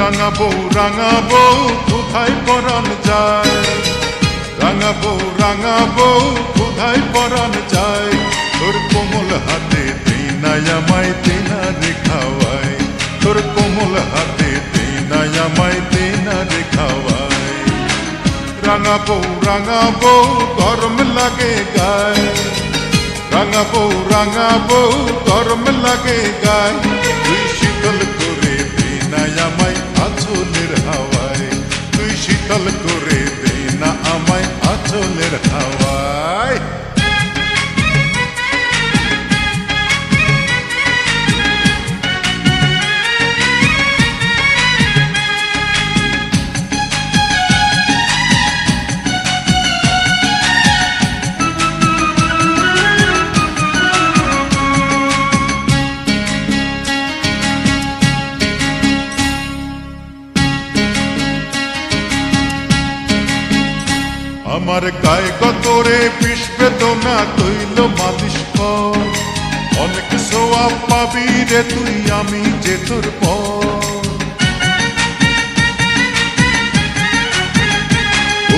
রাঙাবো রাঙাবো, কোথায় পরাণ যায়? রাঙাবো রাঙাবো, কোথায় পরাণ যায়? তোর কোমল হাতে দিনাই আমায় খাওয়াই তোর কোমল হাতে দিনাই আমায় দিনা রে খাওয়াই রাঙাবো রাঙাবো, গরম লাগে গায়। রাঙাবো রাঙাবো, গরম লাগে গায়। শীতল করে আমার গায়ে কতরে পিসবে তো না তৈল মালিশ অনেক সোয়াব পাবি রে তুই, আমি যে তোর পর।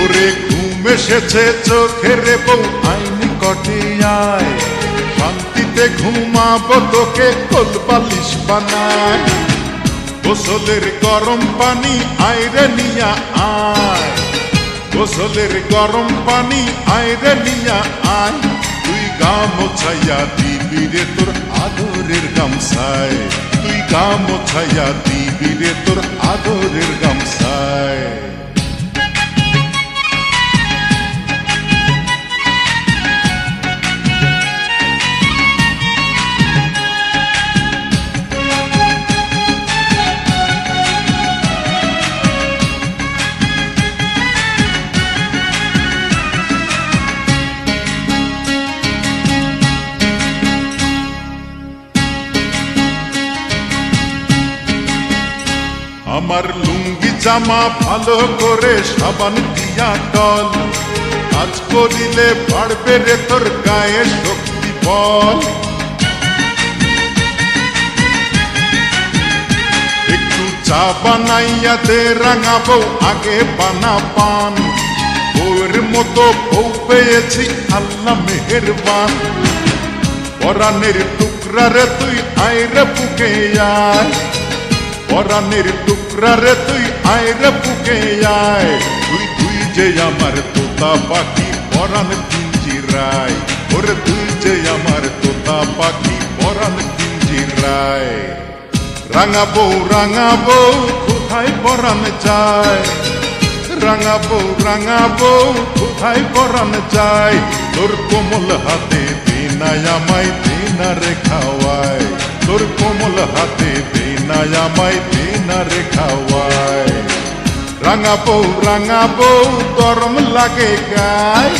ওরে ঘুম এসেছে, চোখের বউ আইনি কটে আয়। শান্তিতে ঘুমাবো, তোকে কোল বালিশ বানায়। গোসলের গরম পানি আইরে নিয়া আয়। গোসলের গরম পানি আইরে নিয়া আয়। তুই গা মোছাইয়া দিবি রে তোর আদরের গামছায়। তুই গা মোছাইয়া দিবি রে তোর আদরের গামছায়। আমার লুঙ্গি জামা ভালো করে সাবান দিয়া টল কাজ করিলে বাড়বে রে তোর গায়ে শক্তি বল। একটু চা বানাইয়া দে, রাঙাবো, আগে বানা পান। বউয়ের মতো বউ পেয়েছি, আল্লাহ মেহেরবান। পরাণের টুকরা রে তুই আইরে বুকে আয়। পরাণের টুকরা রে তুই আয়রে বুকে আয়। তুই তুই যে আমার তোতা পাখি পরাণ পিঞ্জিরায় ওরে তুই যে আমার তোতা পাখি পরাণ পিঞ্জিরায় রাঙাবো রাঙাবো, কোথায় পরাণ যায় রাঙাবো রাঙাবো, কোথায় পরাণ চায়? তোর কোমল হাতে দিনায় আমায় দিনা রে খাওয়ায়। তোর কোমল হাতে দিনায় আমায় দিনা রে খাওয়ায় রাঙাবো রাঙাবো গরম লাগে গায়।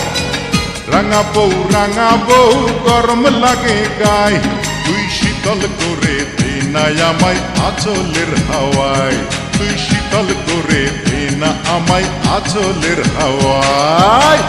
রাঙাবো রাঙাবো গরম লাগে গায়। তুই শীতল করে দিনায় আমায় আচলের হাওয়ায়। তুই শীতল করে দিনা আমায় আচলের হাওয়ায়।